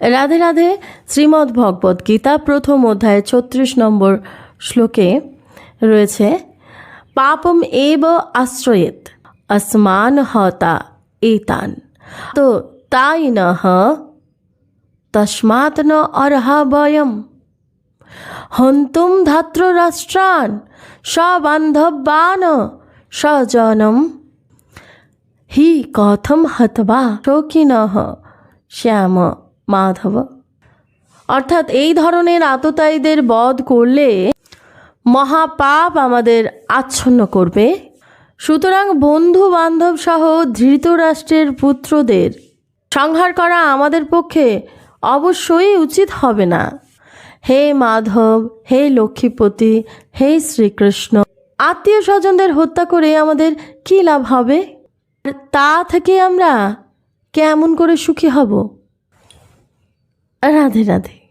রাধে রাধে, শ্রীমদ্ ভগবদ গীতা, প্রথম অধ্যায়, ছত্রিশ নম্বর শ্লোকে রয়েছে, পাপম এব আশ্রয়েত, আসমান হতা এতান। তো তাই নহ, তস্মাৎ ন অর্হা বয়ম। হন্তুম ধাত্ররাষ্ট্রান সবান্ধবান স্বজনম হি কথম হতবা, শৌকিনহ, শ্যাম। মাধব। অর্থাৎ এই ধরনের আততায়ীদের বধ করলে মহাপাপ আমাদের আচ্ছন্ন করবে। সুতরাং বন্ধু বান্ধব সহ ধৃতরাষ্ট্রের পুত্রদের সংহার করা আমাদের পক্ষে অবশ্যই উচিত হবে না। হে মাধব, হে লক্ষ্মীপতি, হে শ্রীকৃষ্ণ আত্মীয় স্বজনদের হত্যা করে আমাদের কী লাভ হবে? তা থেকে আমরা কেমন করে সুখী হব? রাধে রাধে।